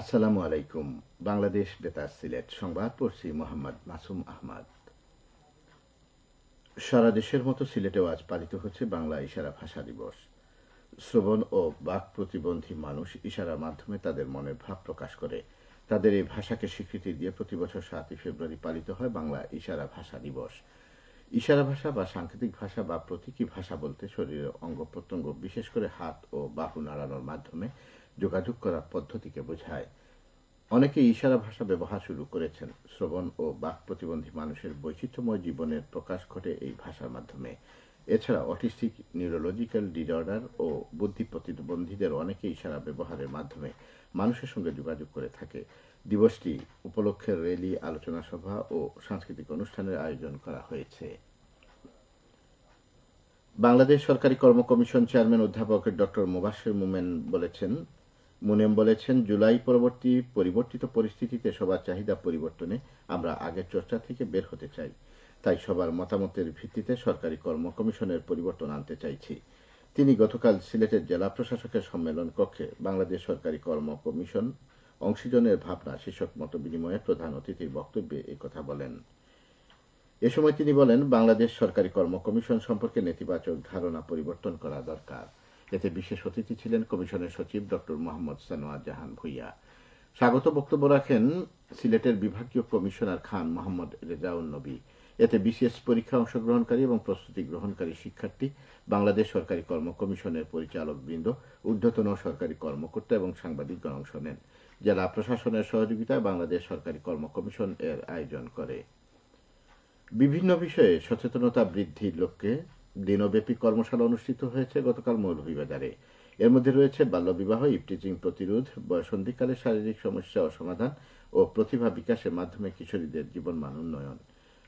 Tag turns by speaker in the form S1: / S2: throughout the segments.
S1: আসসালামু আলাইকুম। বাংলাদেশ বেতার সিলেট সংবাদ, পড়ছি মোহাম্মদ মাসুম আহমদ। সারা দেশের মতো সিলেটেও আজ পালিত হচ্ছে বাংলা ইশারা ভাষা দিবস। শ্রবণ ও বাক প্রতিবন্ধী মানুষ ইশারার মাধ্যমে তাদের মনের ভাব প্রকাশ করে। তাদের এই ভাষাকে স্বীকৃতি দিয়ে প্রতি বছর সাতই ফেব্রুয়ারি পালিত হয় বাংলা ইশারা ভাষা দিবস। ইশারা ভাষা বা সাংকেতিক ভাষা বা প্রতীকী ভাষা বলতে শরীরের অঙ্গ প্রত্যঙ্গ, বিশেষ করে হাত ও বাহু নাড়ানোর মাধ্যমে যোগাযোগ করার পদ্ধতিকে বোঝায়। অনেকে ইশারা ভাষা ব্যবহার শুরু করেছেন। শ্রবণ ও বাক প্রতিবন্ধী মানুষের বৈচিত্র্যময় জীবনের প্রকাশ ঘটে এই ভাষার মাধ্যমে। এছাড়া অটিস্টিক, নিউরোলজিক্যাল ডিসঅর্ডার ও বুদ্ধি প্রতিবন্ধীদের অনেকে ইশারা ব্যবহারের মাধ্যমে মানুষের সঙ্গে যোগাযোগ করে থাকে। দিবসটি উপলক্ষে র্যালি আলোচনা সভা ও সাংস্কৃতিক অনুষ্ঠানের আয়োজন করা হয়েছে। বাংলাদেশ সরকারি কর্ম কমিশন চেয়ারম্যান অধ্যাপক ডক্টর মুবাশির মোমেন বলেছেন মুনেম বলেছেন, জুলাই পরবর্তী পরিবর্তিত পরিস্থিতিতে সবার চাহিদা পরিবর্তনে আমরা আগের চর্চা থেকে বের হতে চাই। তাই সবার মতামতের ভিত্তিতে সরকারি কর্ম কমিশনের পরিবর্তন আনতে চাইছি। তিনি গতকাল সিলেটের জেলা প্রশাসকের সম্মেলন কক্ষে বাংলাদেশ সরকারি কর্ম কমিশন অংশীজনের ভাবনা, শীর্ষক মত বিনিময়ে প্রধান অতিথির বক্তব্যে কথা বলেন। এ সময় তিনি বলেন, বাংলাদেশ সরকারি কর্ম কমিশন সম্পর্কে নেতিবাচক ধারণা পরিবর্তন করা দরকার। এতে বিশেষ অতিথি ছিলেন কমিশনের সচিব ডক্টর মোহাম্মদ সানোয়ার জাহান ভুইয়া। স্বাগত বক্তব্য রাখেন সিলেটের বিভাগীয় কমিশনার খান মোহাম্মদ রেজাউল নবী। এতে বিশেষ পরীক্ষা অংশগ্রহণকারী এবং প্রস্তুতি গ্রহণকারী শিক্ষার্থী, বাংলাদেশ সরকারি কর্ম কমিশনের পরিচালক বৃন্দ, ঊর্ধ্বতন সরকারি কর্মকর্তা এবং সাংবাদিকগণ অংশ নেন। জেলা প্রশাসনের সহযোগিতায় বাংলাদেশ সরকারি কর্ম কমিশন এর আয়োজন করে। বিভিন্ন বিষয়ে সচেতনতা বৃদ্ধির লক্ষ্যে দিনব্যাপী কর্মশালা অনুষ্ঠিত হয়েছে গতকাল মৌলভীবাজারে। এর মধ্যে রয়েছে বাল্যবিবাহ ইপটিচিং প্রতিরোধ, বয়সন্ধিকালে শারীরিক সমস্যা ও সমাধান ও প্রতিভা বিকাশের মাধ্যমে কিশোরীদের জীবনমান উন্নয়ন।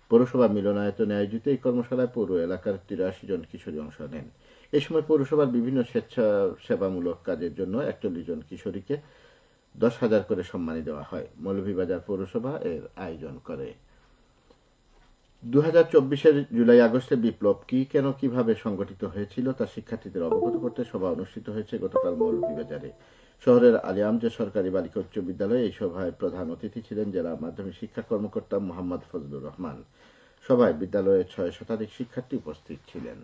S1: পৌরসভা মিলনায়তনে আয়োজিত এই কর্মশালায় পৌর এলাকার তিরাশি জন কিশোরী অংশ নেন। এ সময় পৌরসভার বিভিন্ন স্বেচ্ছাসেবামূলক কাজের জন্য একচল্লিশ জন কিশোরীকে দশ হাজার করে সম্মানী দেওয়া হয়। মৌলভীবাজার পৌরসভা এর আয়োজন করে। দু হাজার জুলাই আগস্টে বিপ্লব কি, কেন, কীভাবে সংগঠিত হয়েছিল তা শিক্ষার্থীদের অবগত করতে সভা অনুষ্ঠিত হয়েছে গতকাল মৌলভীবাজারে। শহরের আলিয়ামজে সরকারি বালিকা উচ্চ বিদ্যালয়ে এই সভায় প্রধান অতিথি ছিলেন জেলা মাধ্যমিক শিক্ষা কর্মকর্তা মোহাম্মদ ফজলুর রহমান। সভায় বিদ্যালয়ের ছয় শতাধিক শিক্ষার্থী উপস্থিত ছিলেন।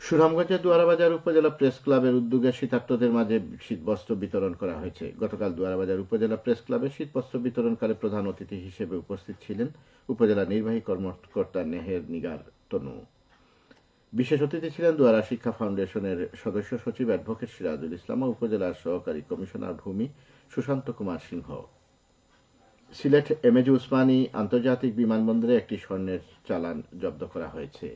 S1: সুনামগঞ্জের দুয়ারাবাজার উপজেলা প্রেস ক্লাবের উদ্যোগে শীতার্তদের মাঝে শীতবস্ত্র বিতরণ করা হয়েছে। গতকাল দুয়ারাবাজার উপজেলা প্রেস ক্লাবে শীতবস্ত্র বিতরণকালে প্রধান অতিথি হিসেবে উপস্থিত ছিলেন উপজেলা নির্বাহী কর্মকর্তা নেহের নিগার তনু। বিশেষ অতিথি ছিলেন দুয়ারা শিক্ষা ফাউন্ডেশনের সদস্য সচিব অ্যাডভোকেট সিরাজুল ইসলাম ও উপজেলার সহকারী কমিশনার ভূমি সুশান্ত কুমার সিংহ। সিলেট এমএজি উসমানী আন্তর্জাতিক বিমানবন্দরে একটি স্বর্ণের চালান জব্দ করা হয়েছে।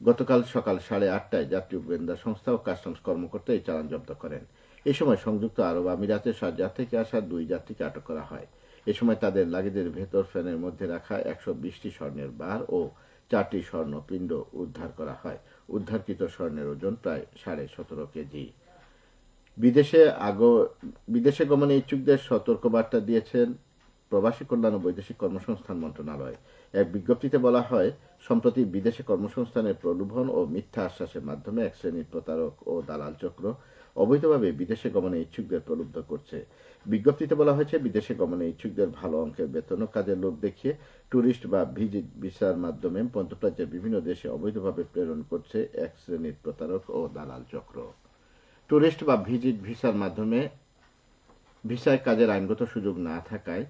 S1: গতকাল সকাল সাড়ে আটটায় যাত্রী গোয়েন্দা সংস্থা ও কাস্টমস কর্মকর্তা এই চালান জব্দ করেন। এ সময় সংযুক্ত আরব আমিরাতের সাজ্জাদ থেকে আসা দুই যাত্রীকে আটক করা হয়। এ সময় তাদের লাগেজের ভেতর ফ্যানের মধ্যে রাখা একশো বিশটি স্বর্ণের বার ও চারটি স্বর্ণপিণ্ড উদ্ধার করা হয়। উদ্ধারকৃত স্বর্ণের ওজন প্রায় সাড়ে সতেরো কেজি। বিদেশে আগ বিদেশে গমনে ইচ্ছুকদের সতর্কবার্তা দিয়েছেন প্রবাসী কল্যাণ ও বৈদেশিক কর্মসংস্থান মন্ত্রণালয়। এক বিজ্ঞপ্তিতে বলা হয়, সম্প্রতি বিদেশে কর্মসংস্থানের প্রলোভন ও মিথ্যা আশ্বাসের মাধ্যমে এক শ্রেণির প্রতারক ও দালাল চক্র অবৈধভাবে বিদেশে গমনে ইচ্ছুকদের প্রলুব্ধ করছে। বিজ্ঞপ্তিতে বলা হয়েছে, বিদেশে গমনে ইচ্ছুকদের ভালো অঙ্কের বেতন ও কাজের লোভ দেখিয়ে ট্যুরিস্ট বা ভিজিট ভিসার মাধ্যমে মধ্যপ্রাচ্যের বিভিন্ন দেশে অবৈধভাবে প্রেরণ করছে এক শ্রেণির প্রতারক ও দালাল চক্র। ট্যুরিস্ট বা ভিজিট ভিসার মাধ্যমে ভিসায় কাজের আইনগত সুযোগ না থাকায়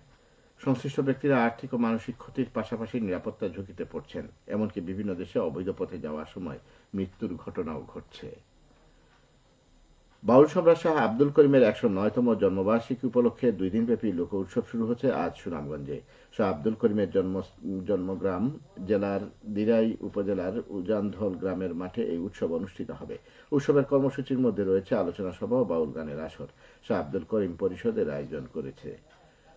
S1: সংশ্লিষ্ট ব্যক্তিরা আর্থিক ও মানসিক ক্ষতির পাশাপাশি নিরাপত্তা ঝুঁকিতে পড়ছেন, এমনকি বিভিন্ন দেশে অবৈধ পথে যাওয়ার সময় মৃত্যুর ঘটনাও ঘটছে। বাউল সম্রাট শাহ আব্দুল করিমের একশো নয়তম জন্মবার্ষিকী উপলক্ষে দুই দিনব্যাপী লোক উৎসব শুরু হচ্ছে আজ সুনামগঞ্জে। শাহ আব্দুল করিমের জন্ম, জন্মগ্রাম জেলার দিরাই উপজেলার উজানধল গ্রামের মাঠে এই উৎসব অনুষ্ঠিত হবে। উৎসবের কর্মসূচির মধ্যে রয়েছে আলোচনা সভা ও বাউল গানের আসর। শাহ আব্দুল করিম পরিষদের আয়োজন করেছে।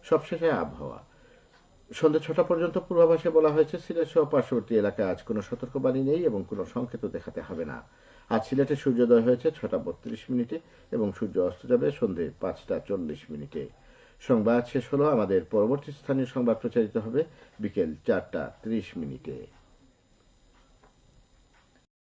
S1: সবশেষে আবহাওয়া। সন্ধ্যা ছটা পর্যন্ত পূর্বাভাসে বলা হয়েছে, সিলেট সহ পার্শ্ববর্তী এলাকায় আজ কোনো সতর্কবাণী নেই এবং কোনো সংকেত দেখাতে হবে না। আজ সিলেটে সূর্যোদয় হয়েছে ছটা বত্রিশ মিনিটে এবং সূর্য অস্ত যাবে সন্ধে পাঁচটা চল্লিশ মিনিটে। সংবাদ শেষ হলো। আমাদের পরবর্তী স্থানীয় সংবাদ প্রচারিত হবে বিকেল চারটা ত্রিশ মিনিটে।